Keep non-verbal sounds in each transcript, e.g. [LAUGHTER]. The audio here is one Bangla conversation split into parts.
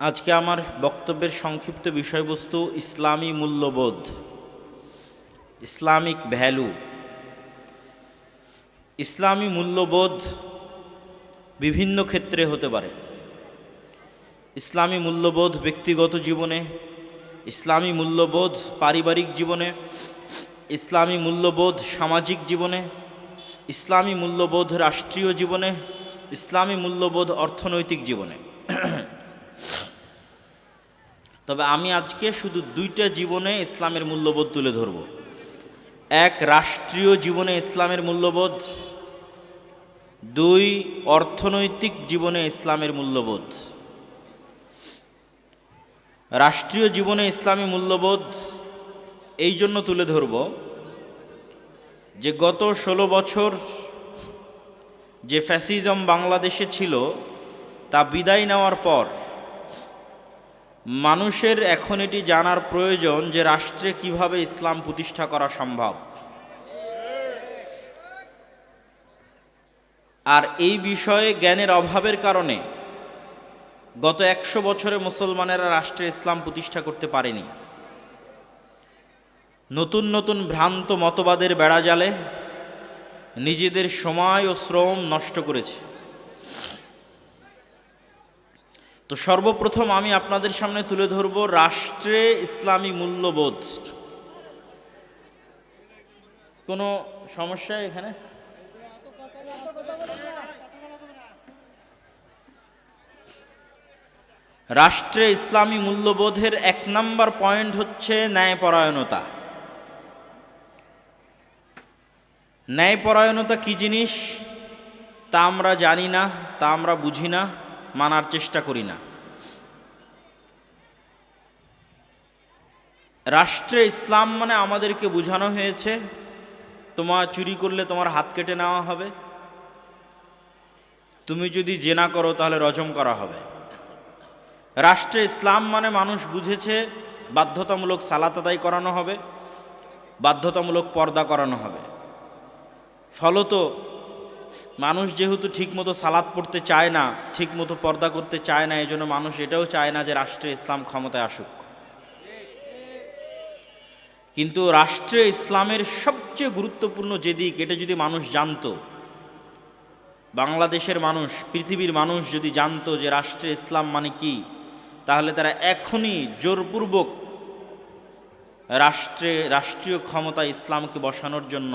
আজকে আমার বক্তব্যের সংক্ষিপ্ত বিষয়বস্তু ইসলামী মূল্যবোধ, ইসলামিক ভ্যালু। ইসলামী মূল্যবোধ বিভিন্ন ক্ষেত্রে হতে পারে। ইসলামী মূল্যবোধ ব্যক্তিগত জীবনে, ইসলামী মূল্যবোধ পারিবারিক জীবনে, ইসলামী মূল্যবোধ সামাজিক জীবনে, ইসলামী মূল্যবোধ রাষ্ট্রীয় জীবনে, ইসলামী মূল্যবোধ অর্থনৈতিক জীবনে। তবে আমি আজকে শুধু দুইটা জীবনে ইসলামের মূল্যবোধ তুলে ধরব। এক, রাষ্ট্রীয় জীবনে ইসলামের মূল্যবোধ। দুই, অর্থনৈতিক জীবনে ইসলামের মূল্যবোধ। রাষ্ট্রীয় জীবনে ইসলামী মূল্যবোধ এই জন্য তুলে ধরব যে গত ষোলো বছর যে ফ্যাসিজম বাংলাদেশে ছিল, তা বিদায় নেওয়ার পর মানুষের এখন এটি জানার প্রয়োজন যে রাষ্ট্রে কীভাবে ইসলাম প্রতিষ্ঠা করা সম্ভব। আর এই বিষয়ে জ্ঞানের অভাবের কারণে গত একশো বছরে মুসলমানেরা রাষ্ট্রে ইসলাম প্রতিষ্ঠা করতে পারেনি। নতুন নতুন ভ্রান্ত মতবাদের বেড়াজালে নিজেদের সময় ও শ্রম নষ্ট করেছে। তো সর্বপ্রথম আমি আপনাদের সামনে তুলে ধরব রাষ্ট্রে ইসলামী মূল্যবোধ। কোনো সমস্যা এখানে? রাষ্ট্রে ইসলামী মূল্যবোধের এক নম্বর পয়েন্ট হচ্ছে ন্যায়পরায়ণতা। ন্যায়পরায়ণতা কি জিনিস? তা আমরা জানি না, তা আমরা বুঝি না। মানার চেষ্টা করি না। রাষ্ট্রে ইসলাম মানে আমাদেরকে বোঝানো হয়েছে, তোমার চুরি করলে তোমার হাত কেটে নেওয়া হবে। তুমি যদি জেনা করো তাহলে রজম করা হবে। রাষ্ট্রে ইসলাম মানে মানুষ বুঝেছে, বাধ্যতামূলক সালাত আদায় করানো হবে, বাধ্যতামূলক পর্দা করানো হবে। ফলত মানুষ যেহেতু ঠিকমতো সালাদ পড়তে চায় না, ঠিকমতো পর্দা করতে চায় না, এই জন্য মানুষ এটাও চায় না যে রাষ্ট্রে ইসলাম ক্ষমতায় আসুক। কিন্তু রাষ্ট্রে ইসলামের সবচেয়ে গুরুত্বপূর্ণ যে দিক, এটা যদি মানুষ জানতো, বাংলাদেশের মানুষ, পৃথিবীর মানুষ যদি জানতো যে রাষ্ট্রে ইসলাম মানে কি, তাহলে তারা এখনই জোরপূর্বক রাষ্ট্রে, রাষ্ট্রীয় ক্ষমতা ইসলামকে বসানোর জন্য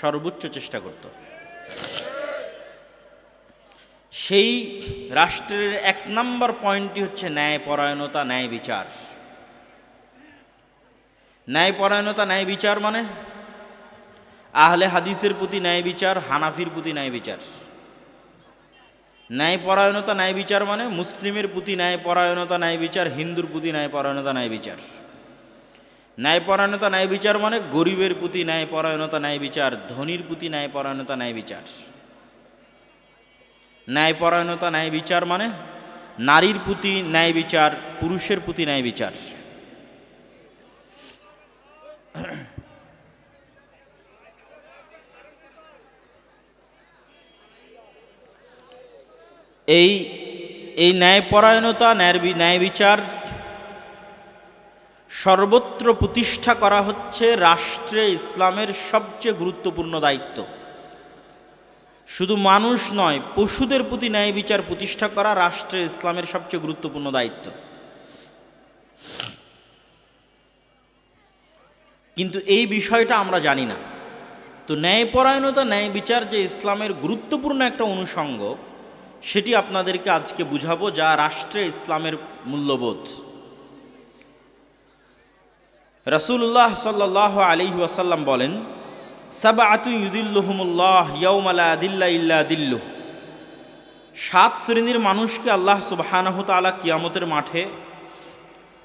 সর্বোচ্চ চেষ্টা করত। সেই রাষ্ট্রের এক নম্বর পয়েন্টটি হচ্ছে ন্যায়পরায়ণতা ন্যায় বিচার ন্যায়পরায়ণতা ন্যায় বিচার মানে? আহলে হাদিসের প্রতি ন্যায় বিচার হানাফির প্রতি ন্যায় বিচার ন্যায়পরায়ণতা ন্যায় বিচার মানে? মুসলিমের প্রতি ন্যায়পরায়ণতা ন্যায় বিচার হিন্দুর প্রতি ন্যায়পরায়ণতা ন্যায় বিচার ন্যায়পরায়ণতা ন্যায় বিচার মানে? গরিবের প্রতি ন্যায়পরায়ণতা ন্যায় বিচার ধনির প্রতি ন্যায়পরায়ণতা ন্যায় বিচার ন্যায়পরায়ণতা ন্যায় বিচার মানে নারীর প্রতি ন্যায় বিচার, পুরুষের প্রতি ন্যায় বিচার। এই এই ন্যায়পরায়ণতা ন্যায় ন্যায় বিচার সর্বত্র প্রতিষ্ঠা করা হচ্ছে রাষ্ট্রে ইসলামের সবচেয়ে গুরুত্বপূর্ণ দায়িত্ব। শুধু মানুষ নয়, পশুদের প্রতি ন্যায় বিচার প্রতিষ্ঠা করা রাষ্ট্রে ইসলামের সবচেয়ে গুরুত্বপূর্ণ দায়িত্ব। কিন্তু এই বিষয়টা আমরা জানি না। তো ন্যায়পরায়ণতা, ন্যায় বিচার যে ইসলামের গুরুত্বপূর্ণ একটা অনুষঙ্গ, সেটি আপনাদেরকে আজকে বুঝাবো যা রাষ্ট্রে ইসলামের মূল্যবোধ। রসুল্লাহ সাল্লাহ আলি ওয়াসাল্লাম বলেন ইয়ৌমালা ইল্লা সাত শ্রেণির মানুষকে আল্লাহ সুবাহানহ তালা কিয়ামতের মাঠে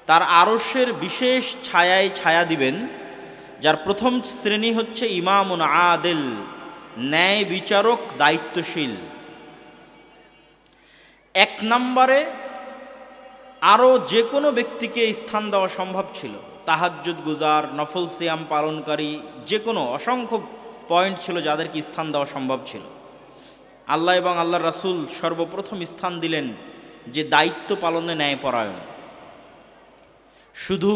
তার আরসের বিশেষ ছায়ায় ছায়া দিবেন, যার প্রথম শ্রেণি হচ্ছে ইমামুন আদেল, ন্যায় বিচারক দায়িত্বশীল। এক নম্বরে আরও যে কোনো ব্যক্তিকে স্থান দেওয়া সম্ভব ছিল। তাহাজ্জুদ গুজার, নফল সিয়াম পালনকারী, যে কোনো অসংখ্য পয়েন্ট ছিল যাদেরকে স্থান দেওয়া সম্ভব ছিল। আল্লাহ এবং আল্লাহ রাসুল সর্বপ্রথম স্থান দিলেন যে দায়িত্ব পালনে ন্যায়পরায়ণ। শুধু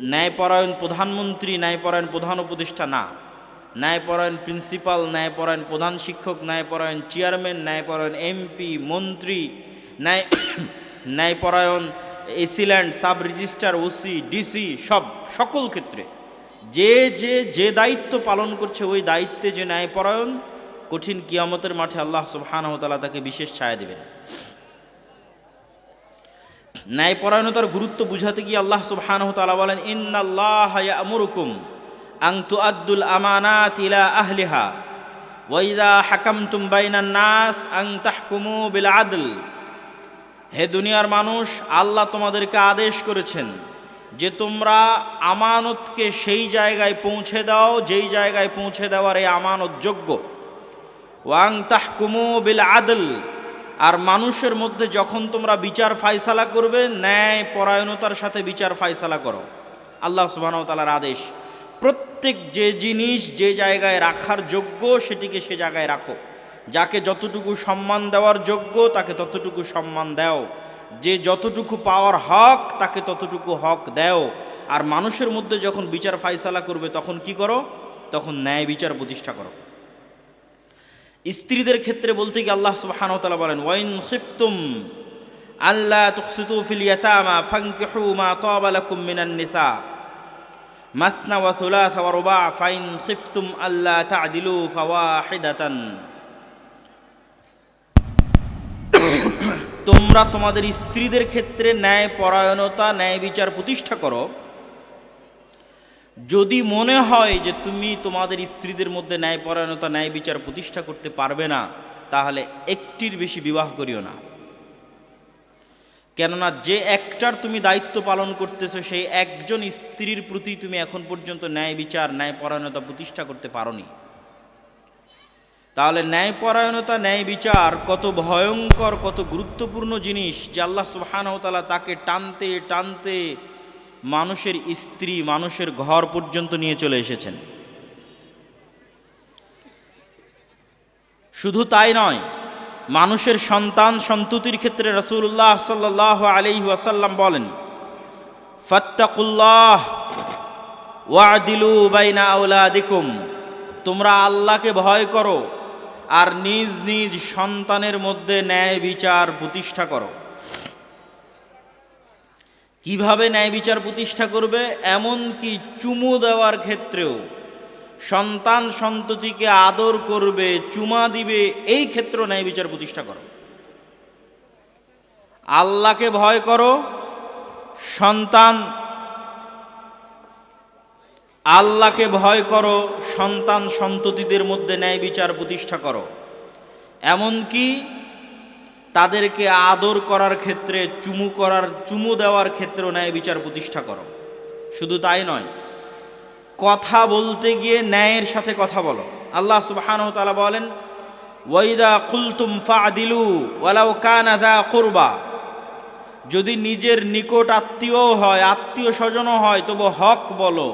ন্যায়পরায়ণ প্রধানমন্ত্রী, ন্যায়পরায়ণ প্রধান উপদেষ্টা না, ন্যায়পরায়ণ প্রিন্সিপাল, ন্যায়পরায়ণ প্রধান শিক্ষক, ন্যায়পরায়ণ চেয়ারম্যান, ন্যায়পরায়ণ এমপি, মন্ত্রী, ন্যায় [COUGHS] ন্যায়পরায়ণ AC land sub registrar, OC, DC, সব সকল ক্ষেত্রে। যে যে যে দায়িত্ব পালন করছে ওই দায়িত্বে যে ন্যায়পরায়ণ, কঠিন কিয়ামতের মাঠে আল্লাহ সুবহানাহু তাআলা তাকে বিশেষ ছায়া দেবেন। ন্যায়পরায়ণতার গুরুত্ব বুঝাতে গিয়ে আল্লাহ সুবহানাহু তাআলা বলেন, ইন্নাল্লাহ ইয়ামুরুকুম আন তুআদ্দুল আমানাত ইলা আহলিহা, ওয়া ইযা হাকামতুম বাইনান নাস আং তাহকুমু বিল আদল। হে দুনিয়ার মানুষ, আল্লাহ তোমাদেরকে আদেশ করেছেন যে তোমরা আমানতকে সেই জায়গায় পৌঁছে দাও, যেই জায়গায় পৌঁছে দেওয়ার এই আমানত যোগ্য ওয়াং তাহকুমু বিল আদল, আর মানুষের মধ্যে যখন তোমরা বিচার ফায়সালা করবে, ন্যায় পরায়ণতার সাথে বিচার ফায়সালা করো। আল্লাহ সুবহানাহু তাআলার আদেশ, প্রত্যেক যে জিনিস যে জায়গায় রাখার যোগ্য, সেটিকে সে জায়গায় রাখো। যাকে যতটুকু সম্মান দেওয়ার যোগ্য, তাকে ততটুকু সম্মান দেও। যে যতটুকু পাওয়ার হক, তাকে ততটুকু হক দেও। আর মানুষের মধ্যে যখন বিচার ফাইসালা করবে, তখন কি করো? তখন ন্যায় বিচার প্রতিষ্ঠা করো। স্ত্রীদের ক্ষেত্রে বলতে গিয়ে আল্লাহ তাআলা বলেন, ওয়াইন খিফতুম আল্লাহ তুকসিতু ফিল ইয়াতামা ফানকিহু মা তাবা লাকুম মিনান নিসা। মাসনা ওয়া সুলাসা ওয়া রুবা ফাইন খিফতুম আল্লাহ তা'দিলু ফাওয়াহিদাতান। তোমরা তোমাদের স্ত্রীদের ক্ষেত্রে ন্যায় পরায়ণতা, ন্যায় বিচার প্রতিষ্ঠা করো। যদি মনে হয় যে তুমি তোমাদের স্ত্রীদের মধ্যে ন্যায় পরায়ণতা, ন্যায় বিচার প্রতিষ্ঠা করতে পারবে না, তাহলে একটির বেশি বিবাহ করিও না। কেননা যে একটার তুমি দায়িত্ব পালন করতেছো, সেই একজন স্ত্রীর প্রতি তুমি এখন পর্যন্ত ন্যায় বিচার, ন্যায় পরায়ণতা প্রতিষ্ঠা করতে পারোনি। তাহলে ন্যায়পরায়ণতা ন্যায় বিচার কত ভয়ঙ্কর, কত গুরুত্বপূর্ণ জিনিস যে আল্লাহ সুবহানাহু ওয়া তাকে টানতে টানতে মানুষের স্ত্রী, মানুষের ঘর পর্যন্ত নিয়ে চলে এসেছেন। শুধু তাই নয়, মানুষের সন্তান সন্ততির ক্ষেত্রে রসুল্লাহ সাল্লাহ আলি ওয়াসাল্লাম বলেন, ফত্তাকুল্লাহ ওয়াদিলু বাইনা আউলাদিকুম তোমরা আল্লাহকে ভয় করো আর নিজ নিজ সন্তানের মধ্যে ন্যায় বিচার প্রতিষ্ঠা করো। কীভাবে ন্যায় বিচার প্রতিষ্ঠা করবে? এমন কি চুমু দেওয়ার ক্ষেত্রেও। সন্তান সন্ততিকে আদর করবে, চুমা দিবে, এই ক্ষেত্রেও ন্যায় বিচার প্রতিষ্ঠা করো। আল্লাহকে ভয় করো, সন্তান আল্লাহকে ভয় করো, সন্তান সন্ততিদের মধ্যে ন্যায় বিচার প্রতিষ্ঠা করো। এমনকি তাদেরকে আদর করার ক্ষেত্রে, চুমু করার, চুমু দেওয়ার ক্ষেত্রেও ন্যায় বিচার প্রতিষ্ঠা করো। শুধু তাই নয়, কথা বলতে গিয়ে ন্যায়ের সাথে কথা বলো। আল্লাহ তালা বলেন, ওয়াইদা কুলতুম ফাদিলু ওয়ালাউ কানা দা করবা। যদি নিজের নিকট আত্মীয় হয়, আত্মীয় স্বজনও হয়, তবু হক বলো।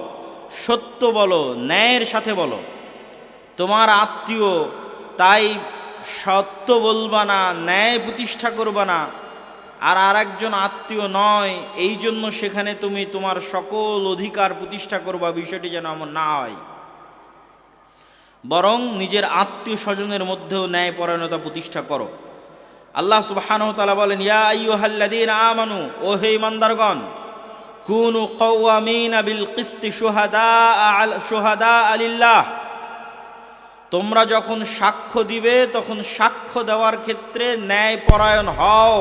সত্য বলো, ন্যায়ের সাথে বলো। তোমার আত্মীয় তাই সত্য বলবা না, ন্যায় প্রতিষ্ঠা করবা না। আর আরেকজন আত্মীয় নয় এই জন্য সেখানে তুমি তোমার সকল অধিকার প্রতিষ্ঠা করবা, বিষয়টি যেন এমন না হয়। বরং নিজের আত্মীয় স্বজনের মধ্যেও ন্যায় পরায়ণতা প্রতিষ্ঠা করো। আল্লাহ সুবহানাহু তাআলা বলেন, ইয়া আইয়ুহাল্লাযীনা আমানু, ও হে ইমানদারগণ কুনু কওয়ামিনা বিল কিসতি আল শুহাদা আলিল্লাহ তোমরা যখন সাক্ষ্য দিবে, তখন সাক্ষ্য দেওয়ার ক্ষেত্রে ন্যায় পরায়ণ হও।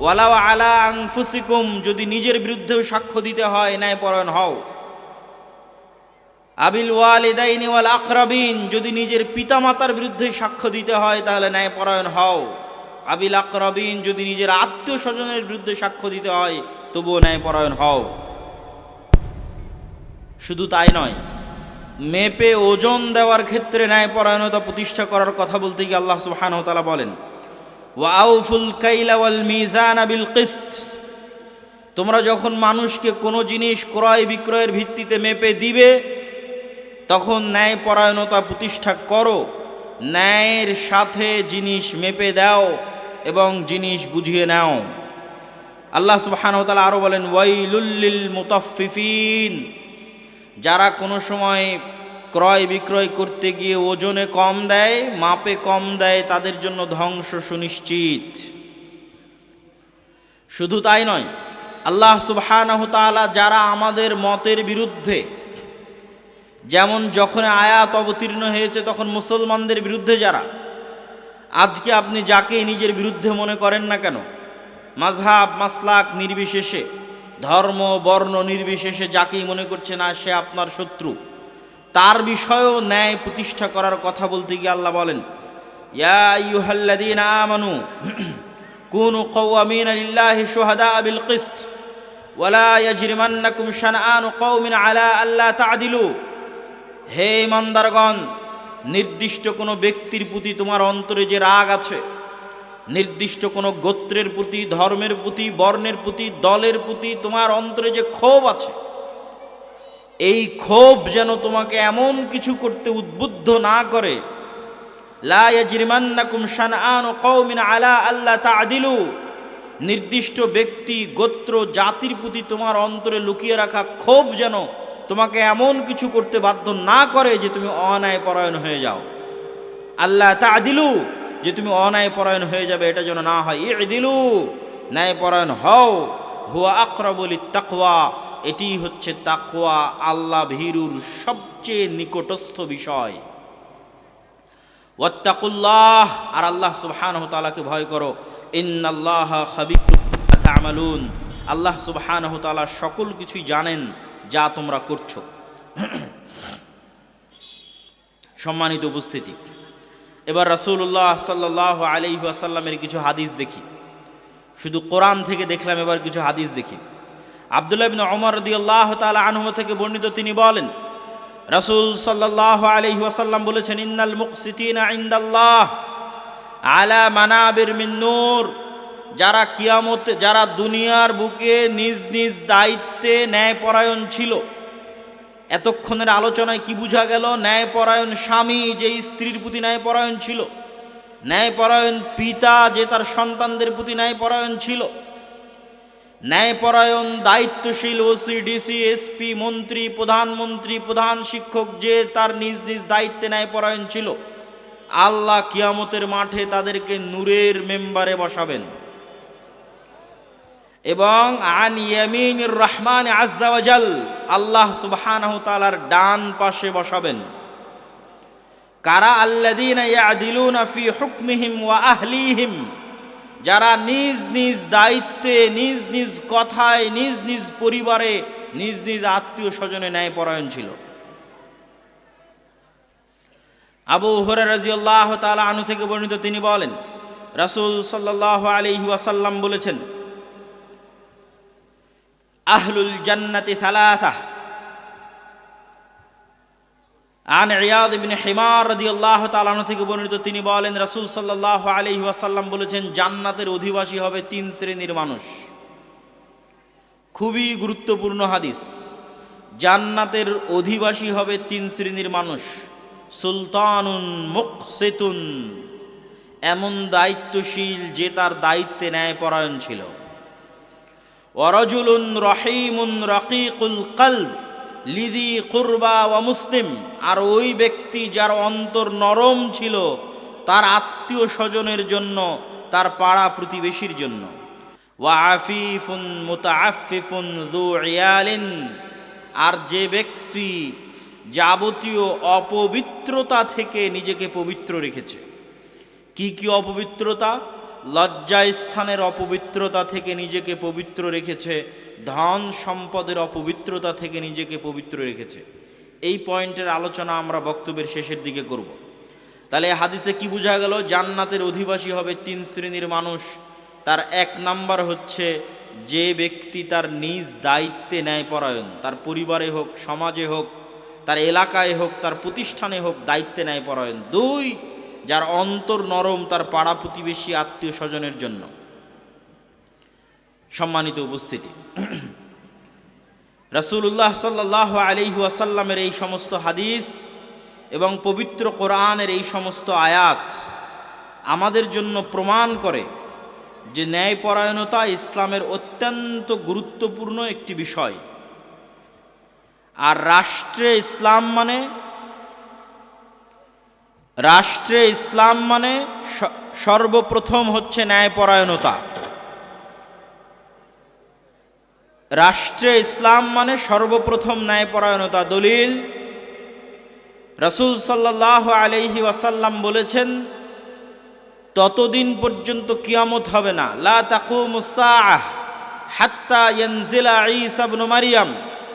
ওয়ালাও আলা আংফুসিকুম যদি নিজের বিরুদ্ধেও সাক্ষ্য দিতে হয় ন্যায় পরায়ণ হও। আবিল ওয়ালিদাইনি ওয়াল আকরাবিন যদি নিজের পিতামাতার বিরুদ্ধে সাক্ষ্য দিতে হয়, তাহলে ন্যায় পরায়ণ হও। আবিল আকরাবিন যদি নিজের আত্মীয় স্বজনের বিরুদ্ধে সাক্ষ্য দিতে হয় তবুও ন্যায় পরায়ণ হও। শুধু তাই নয়, মেপে ওজন দেওয়ার ক্ষেত্রে ন্যায় পরায়ণতা প্রতিষ্ঠা করার কথা বলতে গিয়ে আল্লাহ সুবহানাহু বলেন কাইলা ওয়াল মিজান তোমরা যখন মানুষকে কোনো জিনিস ক্রয় বিক্রয়ের ভিত্তিতে মেপে দিবে, তখন ন্যায় পরায়ণতা প্রতিষ্ঠা করো। ন্যায়ের সাথে জিনিস মেপে দাও এবং জিনিস বুঝিয়ে নাও। আল্লাহ সুবহানাহু ওয়া আরও বলেন ওয়াইলুল্লিল মুতাফফিফিন। যারা কোনো সময় ক্রয় বিক্রয় করতে গিয়ে ওজনে কম দেয়, মাপে কম দেয়, তাদের জন্য ধ্বংস সুনিশ্চিত। শুধু তাই নয়, আল্লাহ তাআলা যারা আমাদের মতের বিরুদ্ধে, যেমন যখন আয়াত অবতীর্ণ হয়েছে, তখন মুসলমানদের বিরুদ্ধে যারা, আজকে আপনি যাকে নিজের বিরুদ্ধে মনে করেন না কেন মাঝহাব, মাসলাক নির্বিশেষে, ধর্ম, বর্ণ নির্বিশেষে যাকেই মনে করছে না সে আপনার শত্রু। তার বিষয়েও ন্যায় প্রতিষ্ঠা করার কথা বলতে গিয়ে আল্লাহ বলেন, ইয়া আইয়ুহাল্লাযীনা আমানু, কুনু কওয়ামিনা লিল্লাহি শুহাদা বিল কিসত ওয়ালা ইয়াজরিমান্নাকুম শানআনু কওমিন আলা আল্লা তা'দিলু। হে ইমানদারগণ, নির্দিষ্ট কোনো ব্যক্তির প্রতি তোমার অন্তরে যে রাগ আছে নির্দিষ্ট কোনো গোত্রের প্রতি, ধর্মের প্রতি, বর্ণের প্রতি, দলের প্রতি তোমার অন্তরে যে ক্ষোভ আছে, এই ক্ষোভ যেন তোমাকে এমন কিছু করতে উদ্বুদ্ধ না করে নির্দিষ্ট ব্যক্তি, গোত্র, জাতির প্রতি তোমার অন্তরে লুকিয়ে রাখা ক্ষোভ যেন তোমাকে এমন কিছু করতে বাধ্য না করে যে তুমি অন্যায় পরায়ণ হয়ে যাও। আল্লাহ তা'দিলু যে তুমি অন্যায় পরায়ণ হয়ে যাবে, এটা যেন না হয়। এ দিলু ন্যায় পরায়ণ হও। হুয়া আকরাবলি তাকওয়া এটি হচ্ছে তাকওয়া, আল্লাহ ভীরুর সবচেয়ে নিকটস্থ বিষয়। ওয়াত্তাকুল্লাহ, আর আল্লাহ সুবহানাহু তাআলাকে ভয় করো। ইন্নাল্লাহ তা'মালুন। আল্লাহ সুবহানাহু তাআলা সকল কিছুই জানেন যা তোমরা করছ। [CLEARS THROAT] সম্মানিত উপস্থিতি। এবার রাসূলুল্লাহ সাল্লাল্লাহু আলাইহি ওয়াসাল্লামের কিছু হাদিস দেখি। শুধু কোরআন থেকে দেখলাম, এবার কিছু হাদিস দেখি। আবদুল্লাহ বিন ওমর রাদিয়াল্লাহু তাআলা আনহু থেকে বর্ণিত তিনি বলেন, রাসূল সাল্লাল্লাহু আলাইহি ওয়াসাল্লাম বলেছেন, ইন্নাল মুকসিতিনা আলা মানাবির মিন নূর। যারা কিয়ামত, যারা দুনিয়ার বুকে নিজ নিজ দায়িত্বে ন্যায়পরায়ণ ছিল এতক্ষণের আলোচনায় কি বোঝা গেল? ন্যায়পরায়ণ স্বামী যে স্ত্রীর প্রতি ন্যায়পরায়ণ ছিল। ন্যায়পরায়ণ পিতা যে তার সন্তানদের প্রতি ন্যায়পরায়ণ ছিল। ন্যায়পরায়ণ দায়িত্বশীল ওসি ডিসি এসপি মন্ত্রী, প্রধানমন্ত্রী, প্রধান শিক্ষক যে তার নিজ নিজ দায়িত্বে ন্যায়পরায়ণ ছিল। আল্লাহ কিয়ামতের মাঠে তাদেরকে নূরের মেম্বারে বসাবেন। এবং আন ইয়ামিনুর রহমান আজ্জাওয়াজাল আল্লাহ সুবহানাহু তাআলার ডান পাশে বসাবেন। কারা আল্লাযীনা ইয়াদিলুনা ফি হুকমিহিম ওয়া আহলিহিম, যারা নিজ নিজ দায়িত্বে, নিজ নিজ কথায়, নিজ নিজ পরিবারে, নিজ নিজ আত্মীয় স্বজনে ন্যায় পরায়ণ ছিল। আবু হুরায়রা রাদিয়াল্লাহু তাআলা আনহু থেকে বর্ণিত তিনি বলেন, রাসূল সাল্লাল্লাহু আলাইহি ওয়াসাল্লাম বলেছেন আহলুল জান্নাতি থালাথা আন রিয়াদ ইবনে হিমার রাদিয়াল্লাহু আল্লাহ আনহু থেকে বর্ণিত তিনি বলেন, রাসূল সাল্লাল্লাহু আলাইহি ওয়াসাল্লাম বলেছেন, জান্নাতের অধিবাসী হবে তিন শ্রেণির মানুষ। খুবই গুরুত্বপূর্ণ হাদিস। জান্নাতের অধিবাসী হবে তিন শ্রেণির মানুষ। সুলতানুন মুকসিতুন। এমন দায়িত্বশীল যে তার দায়িত্বে ন্যায় পরায়ণ ছিল। ওয়ারজুলুন রহিমুন রকিকুল কলব লিদি কুরবা ওয়া মুসলিম। আর ওই ব্যক্তি যার অন্তর নরম ছিল, তার আত্মীয় স্বজনের জন্য, তার পাড়া প্রতিবেশীর জন্য। ওয়া আফিফুন মুতাআফিফুন যু ইয়ালিন। আর যে ব্যক্তি যাবতীয় অপবিত্রতা থেকে নিজেকে পবিত্র রেখেছে। কি কি অপবিত্রতা? লজ্জাস্থানের অপবিত্রতা থেকে নিজেকে পবিত্র রেখেছে, ধন সম্পদের অপবিত্রতা থেকে নিজেকে পবিত্র রেখেছে। এই পয়েন্টের আলোচনা আমরা বক্তব্যের শেষের দিকে করব। তাহলে হাদিসে কি বোঝা গেল? জান্নাতের অধিবাসী হবে তিন শ্রেণির মানুষ। তার এক নাম্বার হচ্ছে যে ব্যক্তি তার নিজ দায়িত্বে ন্যায়পরায়ণ, তার পরিবারে হোক, সমাজে হোক, তার এলাকায় হোক, তার প্রতিষ্ঠানে হোক, দায়িত্বে ন্যায়পরায়ণ। দুই যার অন্তর নরম, তার পাড়া প্রতিবেশী আত্মীয় স্বজনের জন্য। সম্মানিত উপস্থিতি। রাসূলুল্লাহ সাল্লাহ আলিহু আসাল্লামের এই সমস্ত হাদিস এবং পবিত্র কোরআনের এই সমস্ত আয়াত আমাদের জন্য প্রমাণ করে যে ন্যায়পরায়ণতা ইসলামের অত্যন্ত গুরুত্বপূর্ণ একটি বিষয়। আর রাষ্ট্রে ইসলাম মানে রাষ্ট্রে ইসলাম মানে সর্বপ্রথম হচ্ছে ন্যায়পরায়ণতা। রাষ্ট্রে ইসলাম মানে সর্বপ্রথম ন্যায়পরায়ণতা। দলিল, রসুল সাল্লাহ আলহি ওয়াসাল্লাম বলেছেন, ততদিন পর্যন্ত কিয়ামত হবে না। লা তাকুমুস সাআহ হাত্তা ইয়ানজিলা ঈসা ইবনু মারিয়াম।